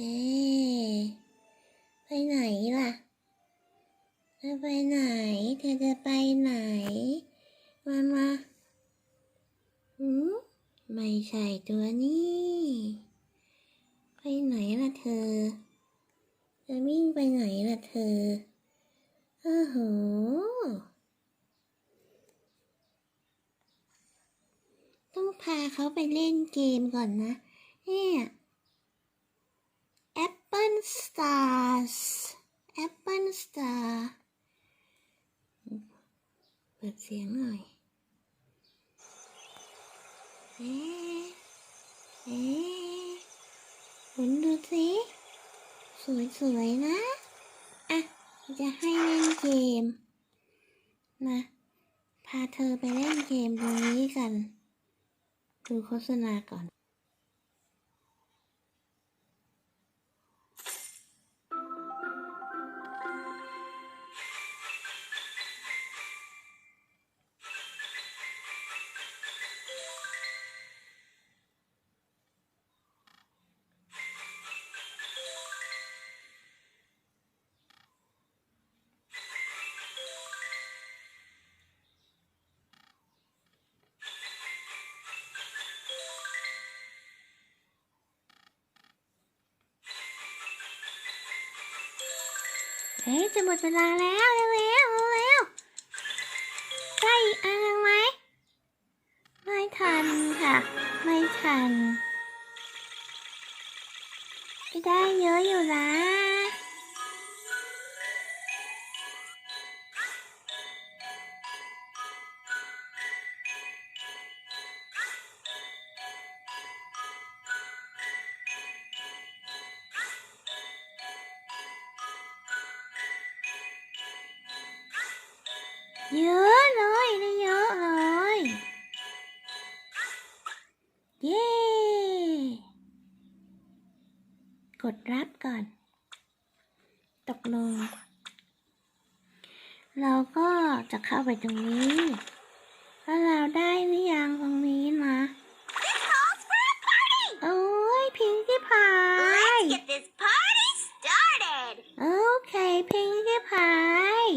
เอไปไหนล่ะจะไปไหน เธอจะไปไหน มามาอืมไม่ใช่ตัวนี้ ไปไหนล่ะเธอ จะวิ่งไปไหนล่ะเธอโอ้โหต้องพาเขาไปเล่นเกมก่อนนะเนี่ย Apple Stars Apple Star เปิดเสียงหน่อยเอ๊ะเอ๊ะคุณดูสิสวยๆนะ อะ จะให้เล่นเกมนะพาเธอไปเล่นเกมตรงนี้กัน ดูโฆษณาก่อน เฮ้ยจะหมดเวลาแล้วเร็วเร็วๆได้อีกอันหนึ่งไหมไม่ทันค่ะ ไม่ทันได้เยอะอยู่นะ เยอะเลยได้เยอะเลยเย้กดรับก่อน ตกลง เราก็จะเข้าไปตรงนี้แล้วเราได้หรือยังตรงนี้นะโอ้ยพิงกี้พาย Let's get this party started! โอเคพิงกี้พาย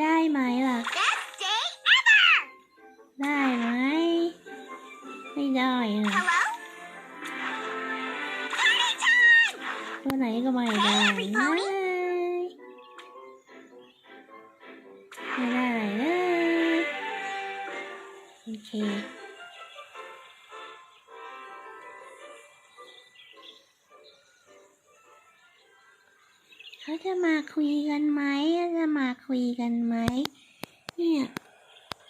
ได้ไหมล่ะ Best day ever! ได้ไหม ไม่ได้อะตัวไหนก็ไม่ได้ไม่ได้เลยโอเค เขาจะมาคุยกันไหมเขาจะมาคุยกันไหมเนี่ย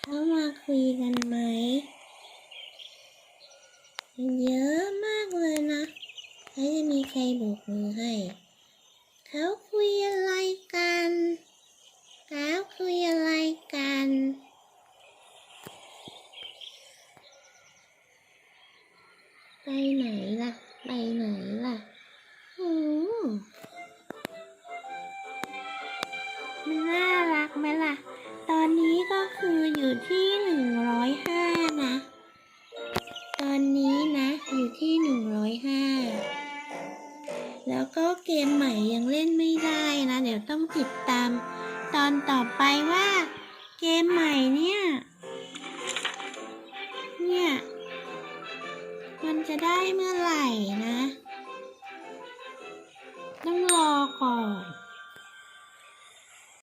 เขามาคุยกันไหมเยอะมากเลยนะแล้วจะมีใครโบกมือให้เขาคุยอะไรกันเขาคุยอะไรกันไปไหนล่ะ ไปไหนล่ะ อืม ต้องติดตาม ตอนต่อไปว่า เกมใหม่เนี่ย เนี่ย มันจะได้เมื่อไหร่นะ ต้องรอก่อน